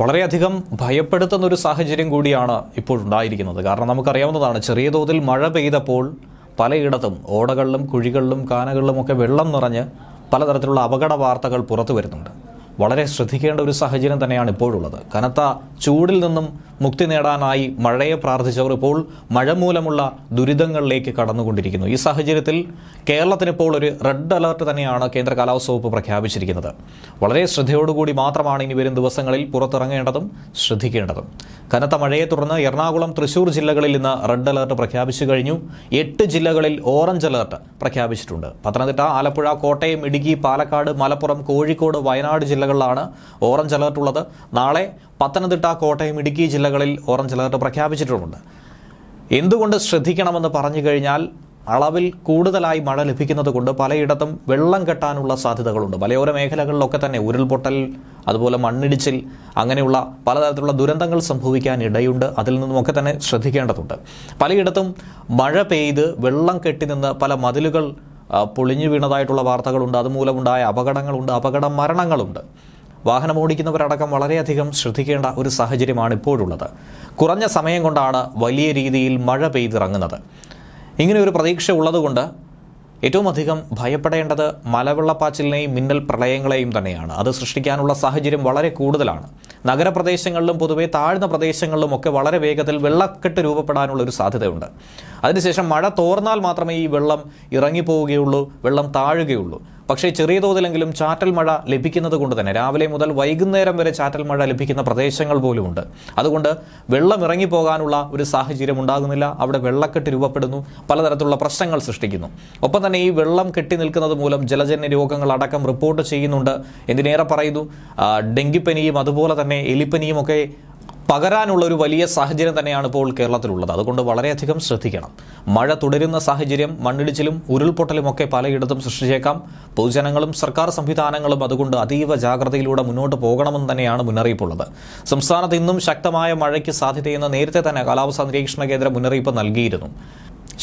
വളരെയധികം ഭയപ്പെടുത്തുന്ന ഒരു സാഹചര്യം കൂടിയാണ് ഇപ്പോൾ ഉണ്ടായിരിക്കുന്നത്. കാരണം നമുക്കറിയാവുന്നതാണ് ചെറിയ തോതിൽ മഴ പെയ്തപ്പോൾ പലയിടത്തും ഓടകളിലും കുഴികളിലും കാനകളിലും ഒക്കെ വെള്ളം നിറഞ്ഞ് പലതരത്തിലുള്ള അപകട വാർത്തകൾ പുറത്തു വരുന്നുണ്ട്. വളരെ ശ്രദ്ധിക്കേണ്ട ഒരു സാഹചര്യം തന്നെയാണ് ഇപ്പോഴുള്ളത്. കനത്ത ചൂടിൽ നിന്നും മുക്തി നേടാനായി മഴയെ പ്രാർത്ഥിച്ചവർ ഇപ്പോൾ മഴ മൂലമുള്ള ദുരിതങ്ങളിലേക്ക് കടന്നുകൊണ്ടിരിക്കുന്നു. ഈ സാഹചര്യത്തിൽ കേരളത്തിന് ഇപ്പോൾ ഒരു റെഡ് അലർട്ട് തന്നെയാണ് കേന്ദ്ര കാലാവസ്ഥ വകുപ്പ് പ്രഖ്യാപിച്ചിരിക്കുന്നത്. വളരെ ശ്രദ്ധയോടുകൂടി മാത്രമാണ് ഇനി വരും ദിവസങ്ങളിൽ പുറത്തിറങ്ങേണ്ടതും ശ്രദ്ധിക്കേണ്ടതും. കനത്ത മഴയെ തുടർന്ന് എറണാകുളം തൃശൂർ ജില്ലകളിൽ ഇന്ന് റെഡ് അലർട്ട് പ്രഖ്യാപിച്ചു കഴിഞ്ഞു. എട്ട് ജില്ലകളിൽ ഓറഞ്ച് അലർട്ട് പ്രഖ്യാപിച്ചിട്ടുണ്ട്. പത്തനംതിട്ട ആലപ്പുഴ കോട്ടയം ഇടുക്കി പാലക്കാട് മലപ്പുറം കോഴിക്കോട് വയനാട് ജില്ലകളിലാണ് ഓറഞ്ച് അലർട്ട് ഉള്ളത്. നാളെ പത്തനംതിട്ട കോട്ടയം ഇടുക്കി ജില്ലകളിൽ ഓറഞ്ച് അലർട്ട് പ്രഖ്യാപിച്ചിട്ടുണ്ട് എന്തുകൊണ്ട് ശ്രദ്ധിക്കണമെന്ന് പറഞ്ഞു കഴിഞ്ഞാൽ അളവിൽ കൂടുതലായി മഴ ലഭിക്കുന്നത് കൊണ്ട് പലയിടത്തും വെള്ളം കെട്ടാനുള്ള സാധ്യതകളുണ്ട്. മലയോര മേഖലകളിലൊക്കെ തന്നെ ഉരുൾപൊട്ടൽ അതുപോലെ മണ്ണിടിച്ചിൽ അങ്ങനെയുള്ള പലതരത്തിലുള്ള ദുരന്തങ്ങൾ സംഭവിക്കാൻ ഇടയുണ്ട്. അതിൽ നിന്നുമൊക്കെ തന്നെ ശ്രദ്ധിക്കേണ്ടതുണ്ട്. പലയിടത്തും മഴ പെയ്ത് വെള്ളം കെട്ടി നിന്ന് പല മതിലുകൾ പൊളിഞ്ഞു വീണതായിട്ടുള്ള വാർത്തകളുണ്ട്. അതുമൂലമുണ്ടായ അപകടങ്ങളുണ്ട് അപകട മരണങ്ങളുണ്ട്. വാഹനം ഓടിക്കുന്നവരടക്കം വളരെയധികം ശ്രദ്ധിക്കേണ്ട ഒരു സാഹചര്യമാണ് ഇപ്പോഴുള്ളത്. കുറഞ്ഞ സമയം കൊണ്ടാണ് വലിയ രീതിയിൽ മഴ പെയ്തിറങ്ങുന്നത്. ഇങ്ങനെ ഒരു പ്രതീക്ഷ ഉള്ളതുകൊണ്ട് ഏറ്റവും അധികം ഭയപ്പെടേണ്ടത് മലവെള്ളപ്പാച്ചിലിനെയും മിന്നൽ പ്രളയങ്ങളെയും തന്നെയാണ്. അത് സൃഷ്ടിക്കാനുള്ള സാഹചര്യം വളരെ കൂടുതലാണ്. നഗരപ്രദേശങ്ങളിലും പൊതുവെ താഴ്ന്ന പ്രദേശങ്ങളിലും ഒക്കെ വളരെ വേഗത്തിൽ വെള്ളക്കെട്ട് രൂപപ്പെടാനുള്ള ഒരു സാധ്യതയുണ്ട്. അതിനുശേഷം മഴ തോർന്നാൽ മാത്രമേ ഈ വെള്ളം ഇറങ്ങിപ്പോവുകയുള്ളൂ വെള്ളം താഴുകയുള്ളൂ. പക്ഷേ ചെറിയ തോതിലെങ്കിലും ചാറ്റൽ മഴ ലഭിക്കുന്നത് കൊണ്ട് തന്നെ രാവിലെ മുതൽ വൈകുന്നേരം വരെ ചാറ്റൽ മഴ ലഭിക്കുന്ന പ്രദേശങ്ങൾ പോലുമുണ്ട്. അതുകൊണ്ട് വെള്ളം ഇറങ്ങിപ്പോകാനുള്ള ഒരു സാഹചര്യം ഉണ്ടാകുന്നില്ല. അവിടെ വെള്ളക്കെട്ട് രൂപപ്പെടുന്നു. പലതരത്തിലുള്ള പ്രശ്നങ്ങൾ സൃഷ്ടിക്കുന്നു. ഒപ്പം തന്നെ ഈ വെള്ളം കെട്ടി നിൽക്കുന്നത് മൂലം ജലജന്യ രോഗങ്ങൾ അടക്കം റിപ്പോർട്ട് ചെയ്യുന്നുണ്ട്. എന്തിനേറെ പറയുന്നു? ഡെങ്കിപ്പനിയും അതുപോലെ തന്നെ എലിപ്പനിയും ഒക്കെ പകരാനുള്ള ഒരു വലിയ സാഹചര്യം തന്നെയാണ് ഇപ്പോൾ കേരളത്തിലുള്ളത്. അതുകൊണ്ട് വളരെയധികം ശ്രദ്ധിക്കണം. മഴ തുടരുന്ന സാഹചര്യം മണ്ണിടിച്ചിലും ഉരുൾപൊട്ടലും ഒക്കെ പലയിടത്തും സൃഷ്ടിച്ചേക്കാം. പൊതുജനങ്ങളും സർക്കാർ സംവിധാനങ്ങളും അതുകൊണ്ട് അതീവ ജാഗ്രതയിലൂടെ മുന്നോട്ട് പോകണമെന്ന് തന്നെയാണ് മുന്നറിയിപ്പുള്ളത്. സംസ്ഥാനത്ത് ഇന്നും ശക്തമായ മഴയ്ക്ക് സാധ്യതയെന്ന് നേരത്തെ തന്നെ കാലാവസ്ഥാ നിരീക്ഷണ കേന്ദ്രം മുന്നറിയിപ്പ് നൽകിയിരുന്നു.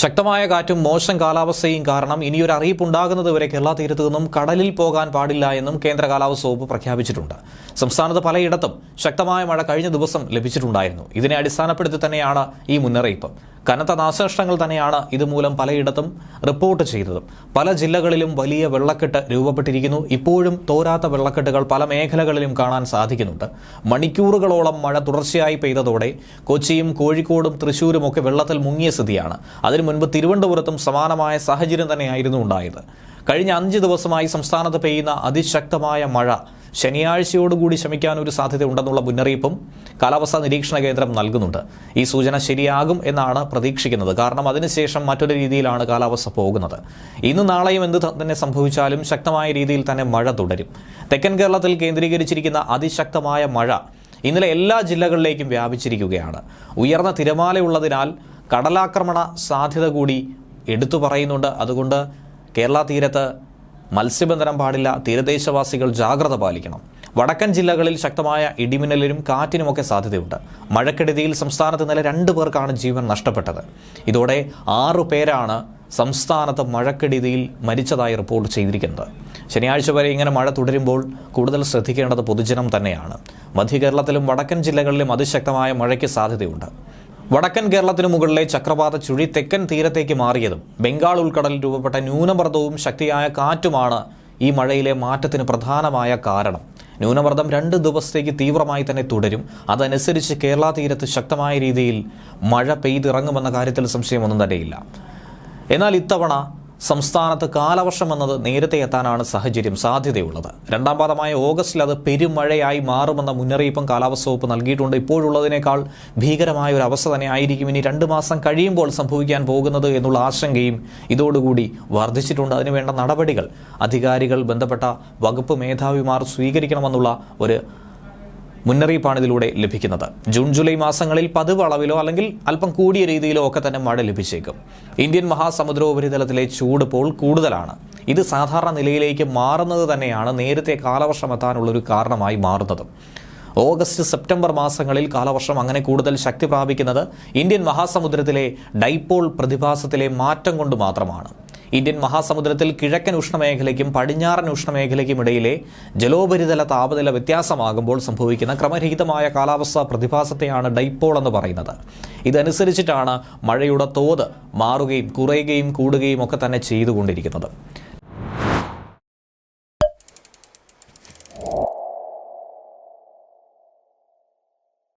ശക്തമായ കാറ്റും മോശം കാലാവസ്ഥയും കാരണം ഇനിയൊരു അറിയിപ്പ് ഉണ്ടാകുന്നതുവരെ കേരള തീരത്തു നിന്നും കടലിൽ പോകാൻ പാടില്ല എന്നും കേന്ദ്ര കാലാവസ്ഥ വകുപ്പ് പ്രഖ്യാപിച്ചിട്ടുണ്ട്. സംസ്ഥാനത്ത് പലയിടത്തും ശക്തമായ മഴ കഴിഞ്ഞ ദിവസം ലഭിച്ചിട്ടുണ്ടായിരുന്നു. ഇതിനെ അടിസ്ഥാനപ്പെടുത്തി തന്നെയാണ് ഈ മുന്നറിയിപ്പ്. കനത്ത നാശനഷ്ടങ്ങൾ തന്നെയാണ് ഇതുമൂലം പലയിടത്തും റിപ്പോർട്ട് ചെയ്തത്. പല ജില്ലകളിലും വലിയ വെള്ളക്കെട്ട് രൂപപ്പെട്ടിരിക്കുന്നു. ഇപ്പോഴും തോരാത്ത വെള്ളക്കെട്ടുകൾ പല മേഖലകളിലും കാണാൻ സാധിക്കുന്നുണ്ട്. മണിക്കൂറുകളോളം മഴ തുടർച്ചയായി പെയ്തതോടെ കൊച്ചിയും കോഴിക്കോടും തൃശൂരും ഒക്കെ വെള്ളത്തിൽ മുങ്ങിയ സ്ഥിതിയാണ്. അതിനു മുൻപ് തിരുവനന്തപുരത്തും സമാനമായ സാഹചര്യം തന്നെയായിരുന്നു ഉണ്ടായത്. കഴിഞ്ഞ അഞ്ച് ദിവസമായി സംസ്ഥാനത്ത് പെയ്യുന്ന അതിശക്തമായ മഴ ശനിയാഴ്ചയോടുകൂടി ശമിക്കാൻ ഒരു സാധ്യത ഉണ്ടെന്നുള്ള മുന്നറിയിപ്പും കാലാവസ്ഥാ നിരീക്ഷണ കേന്ദ്രം നൽകുന്നുണ്ട്. ഈ സൂചന ശരിയാകും എന്നാണ് പ്രതീക്ഷിക്കുന്നത്. കാരണം അതിനുശേഷം മറ്റൊരു രീതിയിലാണ് കാലാവസ്ഥ പോകുന്നത്. ഇന്ന് നാളെയും എന്ത് തന്നെ സംഭവിച്ചാലും ശക്തമായ രീതിയിൽ തന്നെ മഴ തുടരും. തെക്കൻ കേരളത്തിൽ കേന്ദ്രീകരിച്ചിരിക്കുന്ന അതിശക്തമായ മഴ ഇന്നലെ എല്ലാ ജില്ലകളിലേക്കും വ്യാപിച്ചിരിക്കുകയാണ്. ഉയർന്ന തിരമാലയുള്ളതിനാൽ കടലാക്രമണ സാധ്യത കൂടി എടുത്തു പറയുന്നുണ്ട്. അതുകൊണ്ട് കേരള തീരത്ത് മത്സ്യബന്ധനം പാടില്ല തീരദേശവാസികൾ ജാഗ്രത പാലിക്കണം. വടക്കൻ ജില്ലകളിൽ ശക്തമായ ഇടിമിന്നലിനും കാറ്റിനുമൊക്കെ സാധ്യതയുണ്ട്. മഴക്കെടുതിയിൽ സംസ്ഥാനത്ത് ഇന്നലെ രണ്ടു പേർക്കാണ് ജീവൻ നഷ്ടപ്പെട്ടത്. ഇതോടെ ആറു പേരാണ് സംസ്ഥാനത്ത് മഴക്കെടുതിയിൽ മരിച്ചതായി റിപ്പോർട്ട് ചെയ്തിരിക്കുന്നത്. ശനിയാഴ്ച വരെ ഇങ്ങനെ മഴ തുടരുമ്പോൾ കൂടുതൽ ശ്രദ്ധിക്കേണ്ടത് പൊതുജനം തന്നെയാണ്. മധ്യകേരളത്തിലും വടക്കൻ ജില്ലകളിലും അതിശക്തമായ മഴയ്ക്ക് സാധ്യതയുണ്ട്. വടക്കൻ കേരളത്തിനു മുകളിലെ ചക്രവാത ചുഴി തെക്കൻ തീരത്തേക്ക് മാറിയതും ബംഗാൾ ഉൾക്കടലിൽ രൂപപ്പെട്ട ന്യൂനമർദ്ദവും ശക്തിയായ കാറ്റുമാണ് ഈ മഴയിലെ മാറ്റത്തിന് പ്രധാനമായ കാരണം. ന്യൂനമർദ്ദം രണ്ട് ദിവസത്തേക്ക് തീവ്രമായി തന്നെ തുടരും. അതനുസരിച്ച് കേരള തീരത്ത് ശക്തമായ രീതിയിൽ മഴ പെയ്തിറങ്ങുമെന്ന കാര്യത്തിൽ സംശയമൊന്നും തന്നെയില്ല. എന്നാൽ ഇത്തവണ സംസ്ഥാനത്ത് കാലവർഷം എന്നത് നേരത്തെ എത്താനാണ് സാഹചര്യം സാധ്യതയുള്ളത്. രണ്ടാം പാദമായ ഓഗസ്റ്റിൽ അത് പെരുമഴയായി മാറുമെന്ന മുന്നറിയിപ്പും കാലാവസ്ഥ വകുപ്പ് നൽകിയിട്ടുണ്ട്. ഇപ്പോഴുള്ളതിനേക്കാൾ ഭീകരമായ ഒരു അവസ്ഥ തന്നെ ആയിരിക്കും ഇനി രണ്ട് മാസം കഴിയുമ്പോൾ സംഭവിക്കാൻ പോകുന്നത് എന്നുള്ള ആശങ്കയും ഇതോടുകൂടി വർദ്ധിച്ചിട്ടുണ്ട്. അതിനുവേണ്ട നടപടികൾ അധികാരികൾ ബന്ധപ്പെട്ട വകുപ്പ് മേധാവിമാർ സ്വീകരിക്കണമെന്നുള്ള ഒരു മുന്നറിയിപ്പാണ് ഇതിലൂടെ ലഭിക്കുന്നത്. ജൂൺ ജൂലൈ മാസങ്ങളിൽ പതിവ് അളവിലോ അല്ലെങ്കിൽ അല്പം കൂടിയ രീതിയിലോ ഒക്കെ തന്നെ മഴ ലഭിച്ചേക്കും. ഇന്ത്യൻ മഹാസമുദ്ര ഉപരിതലത്തിലെ ചൂട് ഇപ്പോൾ കൂടുതലാണ്. ഇത് സാധാരണ നിലയിലേക്ക് മാറുന്നത് തന്നെയാണ് നേരത്തെ കാലവർഷം എത്താനുള്ളൊരു കാരണമായി മാറുന്നതും. ഓഗസ്റ്റ് സെപ്റ്റംബർ മാസങ്ങളിൽ കാലവർഷം അങ്ങനെ കൂടുതൽ ശക്തി പ്രാപിക്കുന്നത് ഇന്ത്യൻ മഹാസമുദ്രത്തിലെ ഡൈപോൾ പ്രതിഭാസത്തിലെ മാറ്റം കൊണ്ട് മാത്രമാണ്. ഇന്ത്യൻ മഹാസമുദ്രത്തിൽ കിഴക്കൻ ഉഷ്ണമേഖലയ്ക്കും പടിഞ്ഞാറൻ ഉഷ്ണമേഖലയ്ക്കും ഇടയിലെ ജലോപരിതല താപനില വ്യത്യാസമാകുമ്പോൾ സംഭവിക്കുന്ന ക്രമരഹിതമായ കാലാവസ്ഥാ പ്രതിഭാസത്തെയാണ് ഡൈപ്പോൾ എന്ന് പറയുന്നത്. ഇതനുസരിച്ചിട്ടാണ് മഴയുടെ തോത് മാറുകയും കുറയുകയും കൂടുകയും ഒക്കെ തന്നെ ചെയ്തുകൊണ്ടിരിക്കുന്നത്.